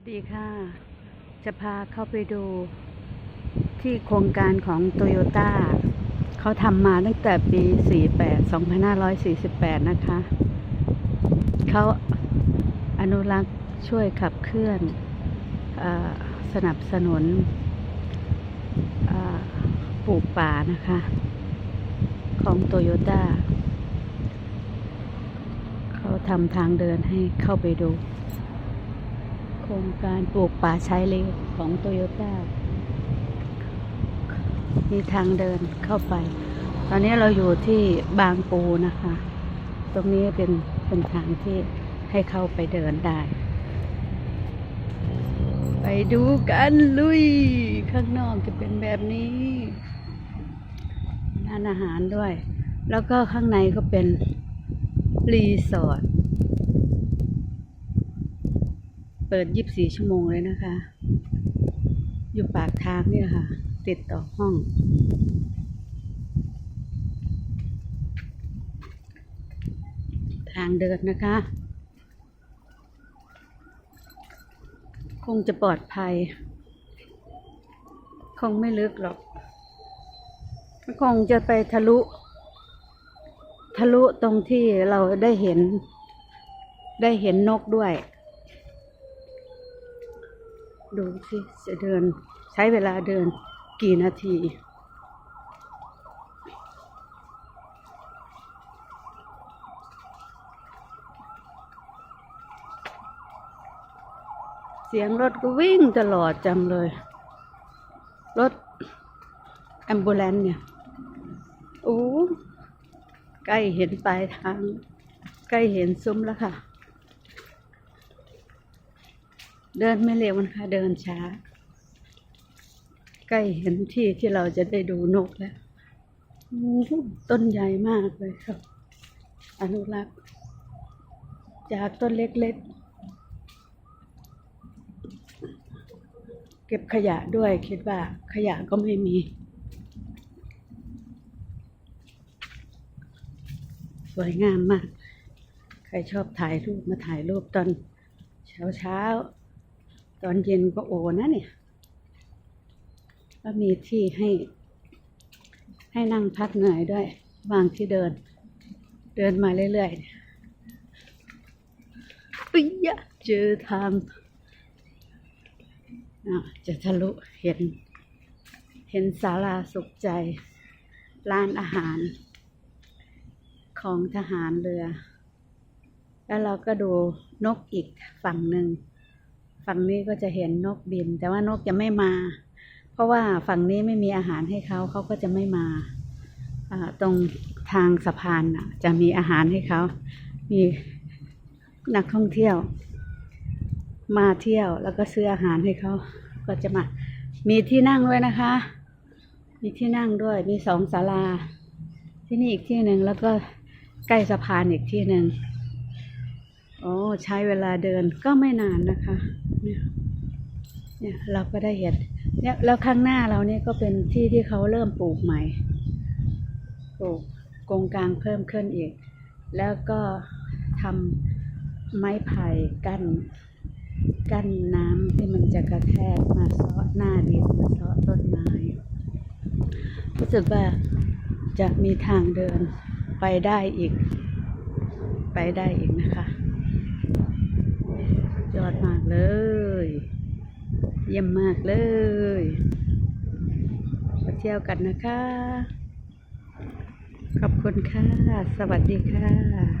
สวัสดีค่ะ จะพาเข้าไปดูที่โครงการของโตโยต้าเขาทำมาตั้งแต่ปี 48 2548 นะคะ เขาอนุรักษ์ช่วยขับเคลื่อนอสนับสนุนปลูกป่านะคะ ของโตโยต้าเขาทำทางเดินให้เข้าไปดู ครงการปลูกป่าชายเลนของโตโยต้ามีทางเดินเข้าไป ตอนนี้เราอยู่ที่บางปูนะคะ ตรงนี้เป็นเป็นทางที่ให้เข้าไปเดินได้ ไปดูกันลุย ข้างนอกจะเป็นแบบนี้ร้านอาหารด้วย แล้วก็ข้างในก็เป็นรีสอร์ท เปิด24ชั่วโมงเลยนะคะ อยู่ปากทางนี่ค่ะ ติดต่อห้อง ทางเดินนะคะ คงจะปลอดภัย คงไม่ลึกหรอก คงจะไปทะลุ ทะลุตรงที่เราได้เห็น ได้เห็นนกด้วย ดูสิจะเดินใช้เวลาเดินกี่นาที เสียงรถก็วิ่งตลอดจังเลย รถแอมบูเลนเนี่ยโอ้ใกล้เห็นปลายทาง ใกล้เห็นซุ้มแล้วค่ะ เดินไม่เร็วนะคะ เดินช้า ใกล้เห็นที่ที่เราจะได้ดูนกแล้วต้นใหญ่มากเลยครับ อนุรักษ์ จากต้นเล็กๆ เก็บขยะด้วยคิดว่าขยะก็ไม่มี สวยงามมาก ใครชอบถ่ายรูปมาถ่ายรูปตอนเช้าเช้าๆ ตอนเย็นก็โอนะเนี่ยแล้วมีที่ให้ ให้นั่งพักเหนื่อยด้วยวางที่เดิน เดินมาเรื่อยๆอุ๊ยะเจอทางอะจะทะลุเห็น เห็นศาลาสุขใจ ร้านอาหาร ของทหารเรือ แล้วเราก็ดูนกอีกฝั่งหนึ่ง ฝั่งนี้ก็จะเห็นนกบิน แต่ว่านกจะไม่มา เพราะว่าฝั่งนี้ไม่มีอาหารให้เขาเขาก็จะไม่มาตรงทางสะพานจะมีอาหารให้เขา มีนักท่องเที่ยว มาเที่ยวแล้วก็ซื้ออาหารให้เขา ก็จะมา มีที่นั่งด้วยนะคะ มีที่นั่งด้วย มีสองศาลา ที่นี่อีกที่หนึ่งแล้วก็ใกล้สะพานอีกที่หนึ่ง โอ้ใช้เวลาเดินก็ไม่นานนะคะ เนี่ยเนี่ยเราก็ได้เห็นเนี่ยแล้วข้างหน้าเราเนี่ยก็เป็นที่ที่เขาเริ่มปลูกใหม่ปลูกกงกลางเพิ่มขึ้นอีก แล้วก็ทำไม้ไผ่กั้นกั้นน้ำที่มันจะกระแทกมาเซาะหน้าดินมาเซาะต้นไม้รู้สึกว่าจะมีทางเดินไปได้อีก ไปได้อีกนะคะ ยอดมากเลย เยี่ยมมากเลยมาเที่ยวกันนะคะ ขอบคุณค่ะ สวัสดีค่ะ